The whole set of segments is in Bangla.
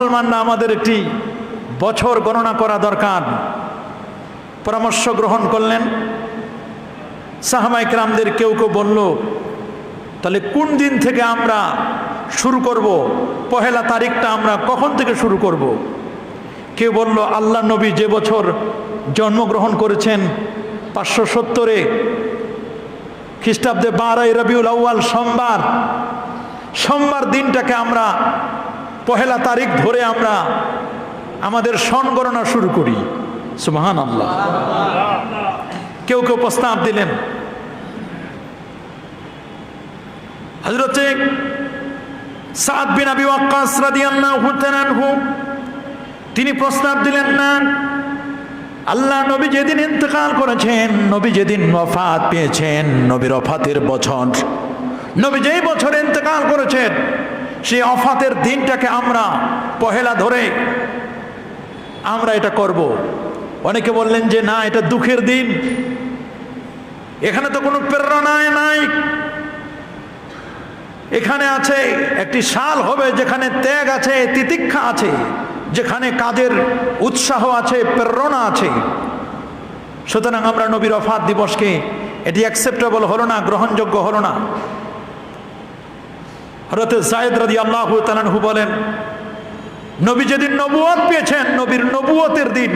মুসলমানরা আমাদের একটি বছর গণনা করা দরকার। পরামর্শ গ্রহণ করলেন। সাহাবাইকরামদের কেউ কেউ বলল, তাহলে কোন দিন থেকে আমরা শুরু করব? পহেলা তারিখটা আমরা কখন থেকে শুরু করব? কেউ বলল, আল্লাহ নবী যে বছর জন্মগ্রহণ করেছেন পাঁচশো সত্তরে, খ্রিস্টাব্দে বারোই রবিউল আউ্য়াল সোমবার সোমবার দিনটাকে আমরা পহেলা তারিখ ধরে আমরা আমাদের গণনা শুরু করি। সুবাহান আল্লাহ কেউ কেউ প্রস্তাব দিলেন। হজরতে সাদ বিন আবি তিনি প্রস্তাব দিলেন না, আল্লাহ নবী যেদিন ইন্তেকাল করেছেন, নবী যেদিন ওফাত পেয়েছেন, নবীর অফাতের বছর, নবী যেই বছর ইন্তেকাল করেছেন সেই অফাতের দিনটাকে আমরা পহেলা ধরে আমরা এটা করব। অনেকে বললেন যে না, এটা দুঃখের দিন। এখানে তো কোনো প্রেরণায় নাই। এখানে আছে একটি সাল হবে, যেখানে ত্যাগ আছে, তিতিক্ষা আছে, যেখানে কাজের উৎসাহ আছে, প্রেরণা আছে। সুতরাং আমরা নবীর অফাত দিবসকে, এটি অ্যাকসেপ্টেবল হলো না, গ্রহণযোগ্য হলো না। হরতে জায়দ রাজি আল্লাহ তালানহু বলেন, নবী যেদিন নবুয়ত পেয়েছেন, নবীর নবুয়তের দিন,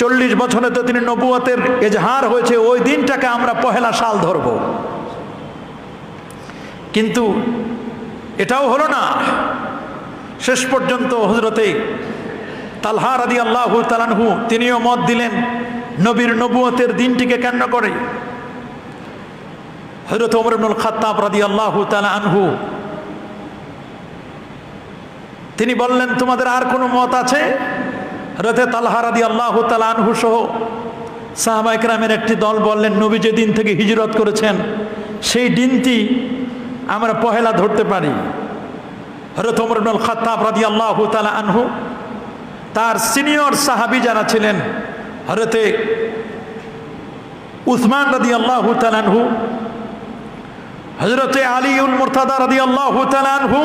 চল্লিশ বছরে তো তিনি নবুয়তের এজহার হয়েছে, ওই দিনটাকে আমরা পহেলা সাল ধরব। কিন্তু এটাও হলো না। শেষ পর্যন্ত হজরতে তালহা রাদি আল্লাহ তালানহু তিনিও মত দিলেন, নবীর নবুয়তের দিনটিকে কেন্দ্র করে। হজরত ওমর ইবনুল খাত্তাব রাদি আল্লাহ তালা আনহু তিনি বললেন, তোমাদের আর কোনো মত আছে? রথে তালহারাদি আল্লাহ আনহু সহ সাহাবাইকরামের একটি দল বললেন, নবী যে দিন থেকে হিজরত করেছেন, সেই দিনটি আমরা পহেলা ধরতে পারি। হরত খাত্তাব রাদি আল্লাহ তালা আনহু, তার সিনিয়র সাহাবি যারা ছিলেন হরতে উসমান রাদি আল্লাহ তালানহু হজরতে আলিউল মুরতাদা রাদি আল্লাহ তালানহু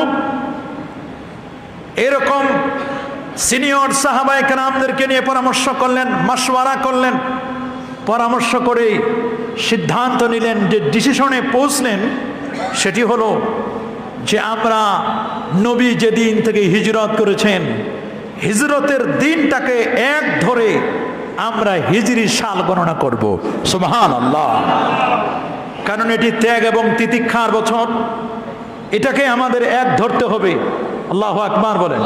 এরকম সিনিয়র সাহাবাই কেরামদেরকে নিয়ে পরামর্শ করলেন মাসওয়ারা করলেন, পরামর্শ করে সিদ্ধান্ত নিলেন যে ডিসিশনে পৌঁছলেন, সেটি হলো যে আমরা নবী যেদিন থেকে হিজরত করেছেন, হিজরতের দিনটাকে এক ধরে আমরা হিজরি সাল গণনা করব। সুবহান আল্লাহ কারণ এটি ত্যাগ এবং তিতিক্ষার বছর, এটাকে আমাদের এক ধরতে হবে। আল্লাহ আকবার বলেন।